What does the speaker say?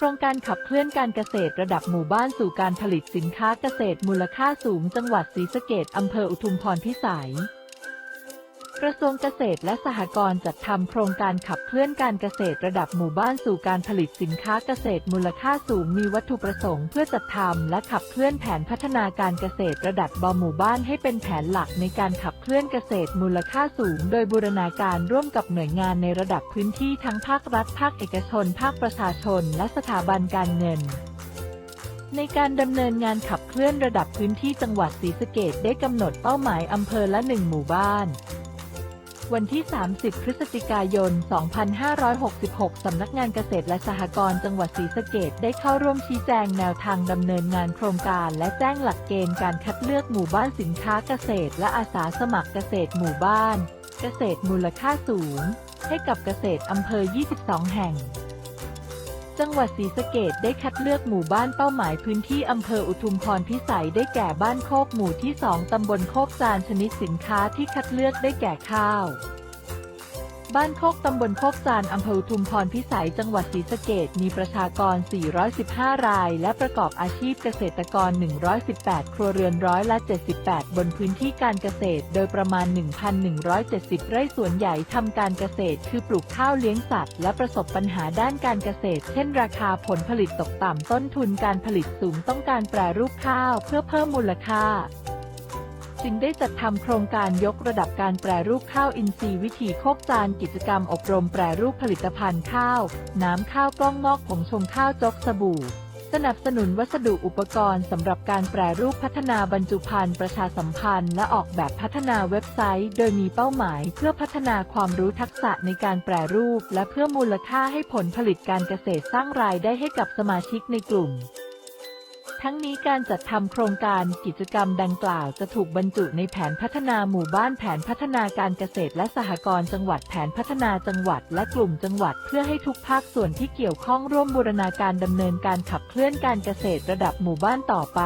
โครงการขับเคลื่อนการเกษตรระดับหมู่บ้านสู่การผลิตสินค้าเกษตรมูลค่าสูงจังหวัดศรีสะเกษอำเภออุทุมพรพิสัย กระทรวงเกษตรและสหกรณ์จัดทำโครงการขับเคลื่อนการเกษตรระดับหมู่บ้านสู่การผลิตสินค้าเกษตรมูลค่าสูงมีวัตถุประสงค์เพื่อจัดทำและขับเคลื่อนแผนพัฒนาการเกษตรระดับบหมู่บ้านให้เป็นแผนหลักในการขับเคลื่อนเกษตรมูลค่าสูง โดยบูรณาการร่วมกับหน่วยงานในระดับพื้นที่ทั้งภาครัฐ ภาคเอกชน ภาคประชาชน และสถาบันการเงินในการดำเนินงานขับเคลื่อนระดับพื้นที่จังหวัดศรีสะเกษได้กำหนดเป้าหมายอำเภอละหนึ่งหมู่บ้าน วันที่ 30 พฤศจิกายน 2566 สำนักงานเกษตรและสหกรณ์จังหวัดศรีสะเกษได้เข้าร่วมชี้แจงแนวทางดำเนินงานโครงการและแจ้งหลักเกณฑ์การคัดเลือกหมู่บ้านสินค้าเกษตร และอาสาสมัครเกษตรหมู่บ้าน เกษตรมูลค่าสูง ให้กับเกษตรอำเภอ 22 แห่ง จังหวัดศรีสะเกดได้คัดเลือกหมู่บ้านเป้าหมายพื้นที่อำเภออุทุมพรพิสัยได้แก่บ้านโคกหมู่ที่ 2 ตำบลโคกจานชนิดสินค้าที่คัดเลือกได้แก่ข้าว บ้านโคกตำบลโคกจานอำเภอทุมพรพิสัยจังหวัดศรีสะเกษมีประชากร 415 ราย และประกอบอาชีพเกษตรกร 118 ครัวเรือนร้อยละ 78 บนพื้นที่การเกษตร โดยประมาณ 1,170 ไร่ส่วนใหญ่ทำการเกษตร คือปลูกข้าวเลี้ยงสัตว์ และประสบปัญหาด้านการเกษตร เช่น ราคาผลผลิตตกต่ำต้นทุนการผลิตสูงต้องการแปรรูปข้าว เพื่อเพิ่มมูลค่า จึงได้จัดทำโครงการยกระดับการแปรรูปข้าวอินทรีย์วิถีโคกจานกิจกรรมอบรมแปรรูปผลิตภัณฑ์ข้าว น้ำข้าวกล้องงอกผงชงข้าวจกสบู่ สนับสนุนวัสดุอุปกรณ์สำหรับการแปรรูปพัฒนาบรรจุภัณฑ์ประชาสัมพันธ์ และออกแบบพัฒนาเว็บไซต์ โดยมีเป้าหมายเพื่อพัฒนาความรู้ทักษะในการแปรรูป และเพื่อมูลค่าให้ผลผลิตการเกษตรสร้างรายได้ให้กับสมาชิกในกลุ่ม ทั้งนี้การจัดทำโครงการกิจกรรมดังกล่าวจะถูกบรรจุในแผนพัฒนาหมู่บ้านแผนพัฒนาการเกษตรและสหกรณ์จังหวัดแผนพัฒนาจังหวัดและกลุ่มจังหวัด เพื่อให้ทุกภาคส่วนที่เกี่ยวข้องร่วมบูรณาการดำเนินการขับเคลื่อนการเกษตรระดับหมู่บ้านต่อไป